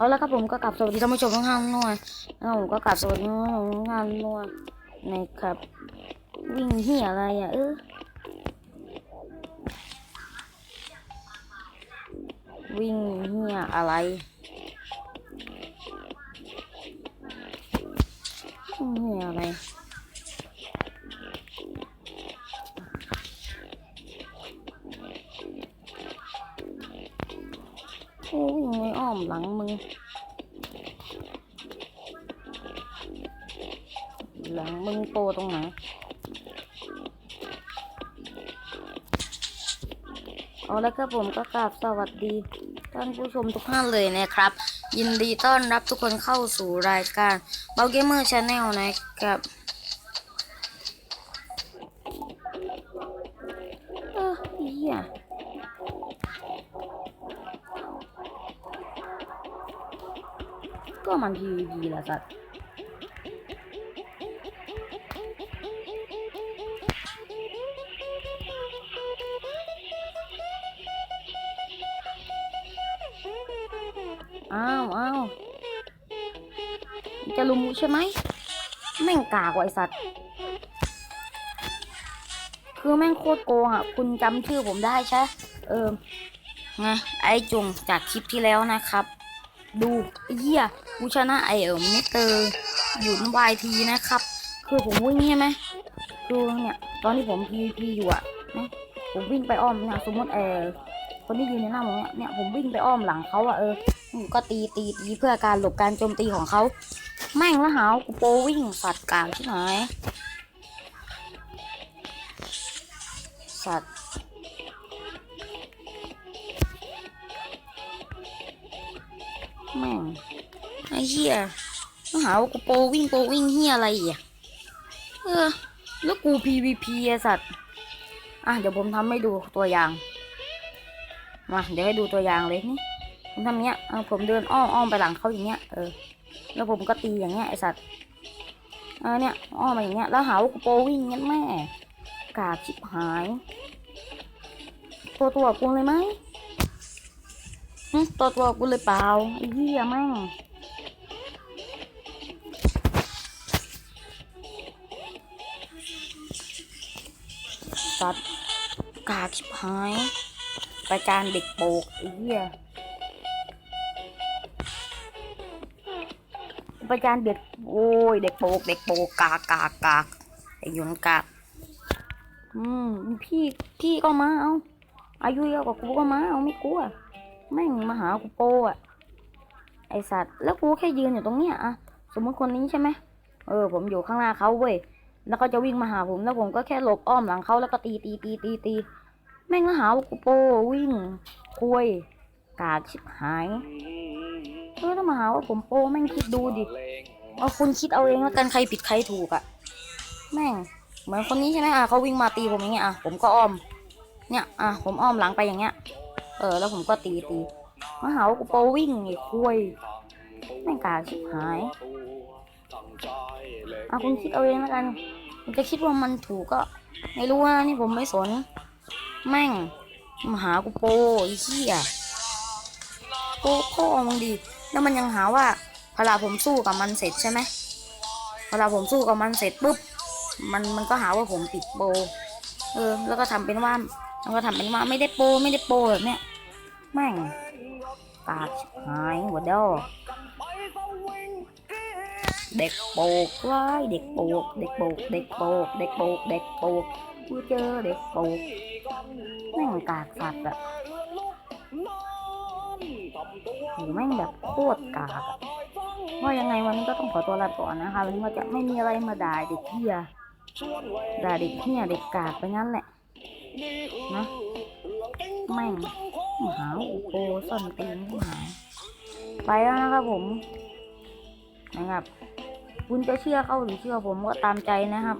เอาละครับผมก็กลับสวัสดีท่านผู้ชมทุกท่านด้วยแล้วผมก็กลับสวัสดีทุกท่านด้วยนะครับ วิ่งเหียอะไรอะเออวิ่งเหียอะไรเหียอะไร อ้อมหลังมึงหลังมึงโปตรงไหนเอาแล้วครับผมก็กราบสวัสดีท่านผู้ชมทุกท่านเลยนะครับ ยินดีต้อนรับทุกคนเข้าสู่รายการเบลเกมเมอร์ชาแนลนะครับ ก็มัน PVP แหละสัตว์อ้าวอ้าวจะลุมใช่ไหมแม่งกากว่ะไอสัตว์ คือแม่งโคตรโกงอะ คุณจำชื่อผมได้ใช่ เออไงไอจุงจากคลิปที่แล้วนะครับ ดูไอ้เหี้ยกูชนะไอเอิมมิสเตอร์หยุนวายทีนะครับ คือผมวิ่งใช่ไหมคือเนี่ย ตอนที่ผม PVP อยู่อะนะผมวิ่งไปอ้อมเนี่ยสมมติเออคนที่ยืนในหน้าผมเนี่ยเนี่ยผมวิ่งไปอ้อมหลังเขาอะเออก็ตีตีตีเพื่อการหลบการโจมตีของเขาแม่งล้วหาวกูโปวิ่งสัตว์กลางที่ไหนสัตว์ แม่งไอ้เหี้ยแล้วหาว่ากูโปวิ่งโปวิ่งเหี้ยอะไรอะเออ แล้วกู PVP อะสัตว์ อะเดี๋ยวผมทำให้ดูตัวอย่าง มา เดี๋ยวให้ดูตัวอย่างเลยนี่ผมทำเงี้ยเออผมเดินอ้อมอ้อมไปหลังเขาอย่างเงี้ย เออ แล้วผมก็ตีอย่างเงี้ยไอสัตว์เออเนี่ยอ้อมมาอย่างเงี้ย แล้วหาว่ากูโปวิ่งเงี้ยแม่ กากชิบหาย ตัวตัวกูเลยไหม ตัวตัวกูเลยเปล่าไอ้เหี้ยแม่งสัตว์กาชิบหายประจานเด็กโปกไอ้เหี้ยประจานเด็กโอ้ยเด็กโปกเด็กโปกกากากกากไอ้ยุนกากอืมพี่พี่ก็มาเอาอายุเยอะกว่ากูก็มาเอาไม่กลัว แม่งมาหากูโปอะไอสัตว์แล้วกูแค่ยืนอยู่ตรงเนี้ยอะสมมติคนนี้ใช่ไหมเออ ผมอยู่ข้างหน้าเขาเว้ยแล้วก็จะวิ่งมาหาผมแล้วผมก็แค่หลบอ้อมหลังเขาแล้วก็ตีตีตีตีตีแม่งก็หาว่ากูโปวิ่งคุยกากชิบหายเออถ้ามาหาว่าผมโป้แม่งคิดดูดิเอาคุณคิดเอาเองแล้วกันใครผิดใครถูกอะแม่งเหมือนคนนี้ใช่ไหมอะเขาวิ่งมาตีผมอย่างเงี้ยอะผมก็อ้อม เนี่ยอะผมอ้อมหลังไปอย่างเงี้ย เออ แล้วผมก็ตีตีมาหาว่ากูโปวิ่งไอ้คุยแม่งกากชิบหายเอะคุณคิดเอาเองแล้วกันคุณจะคิดว่ามันถูกก็ ไม่รู้นะนี่ผมไม่สน แม่งมาหากูโปไอ้เหี้ยโอ้พ่อมึงดี แล้วมันยังหาว่าพอเวลาผมสู้กับมันเสร็จใช่ไหมพอเวลาผมสู้กับมันเสร็จปุ๊บมันมันก็หาว่าผมติดโป เออ แล้วก็ทำเป็นว่ามันก็ทำเป็นว่าไม่ได้โป ไม่ได้โปแบบเนี้ย แม่งปากชิบหายหัวดอเด็กโปกว้ายเด็กโปกเด็กโปกเด็กโปกเด็กโปกเด็กโปกกูเจอเด็กโปกแม่งกากสัตว์อะโหแม่งแบบโคตรกากอะว่ายังไงวันนี้ก็ต้องขอตัวลาก่อนนะคะวันนี้ก็จะไม่มีอะไรมาด่าเด็กเฮียด่าเด็กเฮียเด็กกากไปงั้นแหละนะแม่ง หาอุโปซ่อนตีนหายไปแล้วนะครับผมนะครับ คุณจะเชื่อเขาหรือเชื่อผมก็ตามใจนะครับ